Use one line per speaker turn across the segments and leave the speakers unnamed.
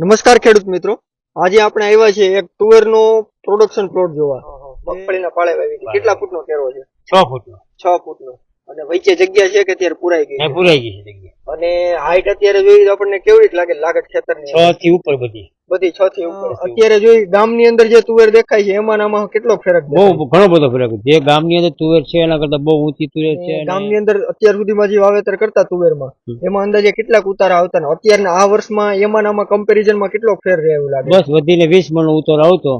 નમસ્કાર ખેડૂત મિત્રો. આજે આપણે આવ્યા છે એક તુવેરનો પ્રોડક્શન પ્લોટ જોવા. મગફળીના પાળે વાવી હતી. કેટલા ફૂટનો કેરો છે?
છ ફૂટનો.
છ ફૂટનો. અને વચ્ચે જગ્યા છે કે અત્યારે પુરાઈ ગઈ છે?
પુરાઈ ગઈ છે જગ્યા.
અને હાઈટ અત્યારે જોઈ તો આપણને કેવી રીતે લાગે? લાગત ખેતરની
છ થી ઉપર બધી.
બધી છ થી ઉપર અત્યારે જોઈ ગામની અંદર જે તુવેર દેખાય છે એમાં આમાં કેટલો ફરક
બહુ ઘણો બધો ફરક. જે ગામની અંદર તુવેર છે એના કરતા બહુ ઊંચી તુવેર છે
ગામની અંદર અત્યાર સુધીમાં જે વાવેતર કરતા તુવેરમાં. એમાં અંદાજે કેટલાક ઉતારા આવતા ને અત્યારના આ વર્ષમાં એમાં આમાં કમ્પેરિઝનમાં કેટલો ફેર રહે એવું લાગે
બસ વધીને વીસ મણ ઉતર આવતો.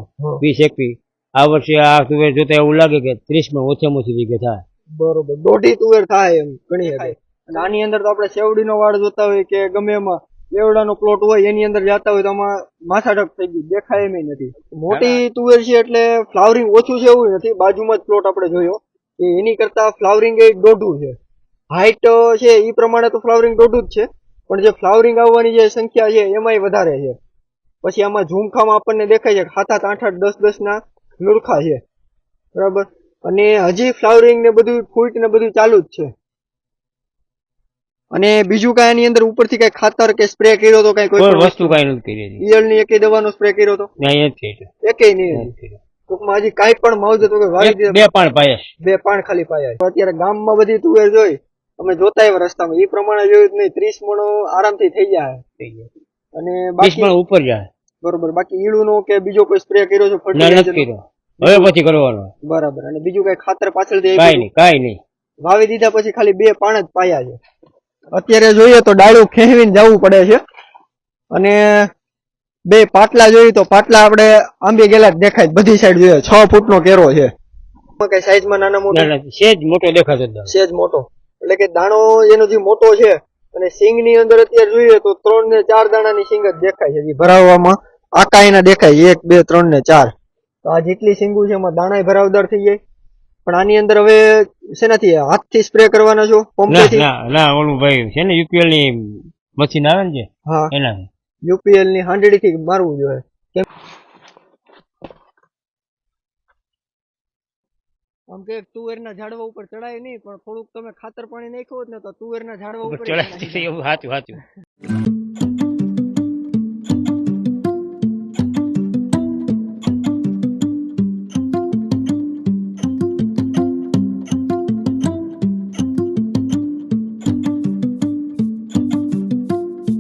વીસ એકવી આ વર્ષે આ તુવેર જોતા એવું લાગે કે ત્રીસ મણ ઓછામાં ઓછી વીઘે થાય
બરોબર દોઢી તુવેર થાય એમ ઘણી હદે. આની અંદર તો આપણે શેવડીનો વાડ જોતા હોય કે ગમે એમાં શેવડાનો પ્લોટ હોય એની અંદર જતા હોય તો આમાં માથાઢક થઈ ગયું દેખાય એમ નથી. મોટી તુવેર છે એટલે ફ્લાવરિંગ ઓછું છે એવું નથી બાજુમાં જ પ્લોટ આપણે જોયો. કે એની કરતા ફ્લાવરિંગ એ દોઢું છે. હાઈટ છે એ પ્રમાણે તો ફ્લાવરિંગ દોઢું જ છે. પણ જે ફ્લાવરિંગ આવવાની જે સંખ્યા છે એમાંય વધારે છે. પછી આમાં ઝુમખામાં આપણને દેખાય છે સાત આઠ આઠ દસ દસના લુરખા છે. બરાબર? અને હજી ફ્લાવરિંગ ને બધું ફૂટ ને બધું ચાલુ જ છે. અને બીજું કઈ એની અંદર ઉપરથી કઈ ખાતર કે સ્પ્રે કર્યો તો કઈ કોઈ
વસ્તુ કઈ નથી કરી હજી.
ઈયળની એકે દવાનો સ્પ્રે કર્યો તો?
ને અહીંયા જ કર્યું.
એકે નહીં. ટૂંકમાં હજી કાંઈ પણ માવજત વગર દીધા
બે પાણ પાયા
બે પાણ ખાલી પાયા અત્યારે ગામમાં બધી તુવેર જોઈ અમે જોતા એવા રસ્તામાં. એ પ્રમાણે જોયું જ નહીં. ત્રીસ મણો આરામથી થઈ જાય. અને બાકી
મણ ઉપર જાય.
બરોબર. બાકી ઈળું નો કે બીજો કોઈ સ્પ્રે કર્યો છે
નથી હવે પછી કરવાનો.
બરાબર. અને બીજું કઈ ખાતર પાછળથી
કાંઈ નહીં કાંઈ નહીં.
વાવી દીધા પછી ખાલી બે પાણ જ પાયા છે. અત્યારે જોઈએ તો ડાળું ખેંચવીને જવું પડે છે. અને બે પાટલા જોઈએ તો પાટલા આપણે આંબી ગયેલા જ દેખાય બધી સાઈડ જોઈએ. છ ફૂટનો કેરો છે. કઈ સાઈઝમાં નાના મોટા?
ના, ના, સેજ મોટો દેખાતો
સેજ મોટો. એટલે કે દાણો એનો જે મોટો છે અને સિંગની અંદર અત્યારે જોઈએ તો ત્રણ ને ચાર દાણાની સિંગ જ દેખાય છે. જે ભરાવવામાં આકા એના દેખાય એક બે ત્રણ ને ચાર. તો આ જેટલી સિંગુ છે એમાં દાણા ભરાવદાર થઈ જાય. પણ આની અંદર હવે શેનાથી? હાથથી સ્પ્રે કરવાના છો?
ના ના ના ઓલું ભાઈ છે ને યુપીએલની મશીન આવે ને જે?
હા.
એનાથી.
યુપીએલની હાંડડી થી મારવું જોઈએ. કેમ? આમ કે તુવેરના ઝાડવા ઉપર ચડાય નહીં પણ થોડુંક તમે ખાતર પાણી નાખ્યું હોત ને તો તુવેરના ઝાડવા ઉપર
ચડાય એવું સાચું સાચું.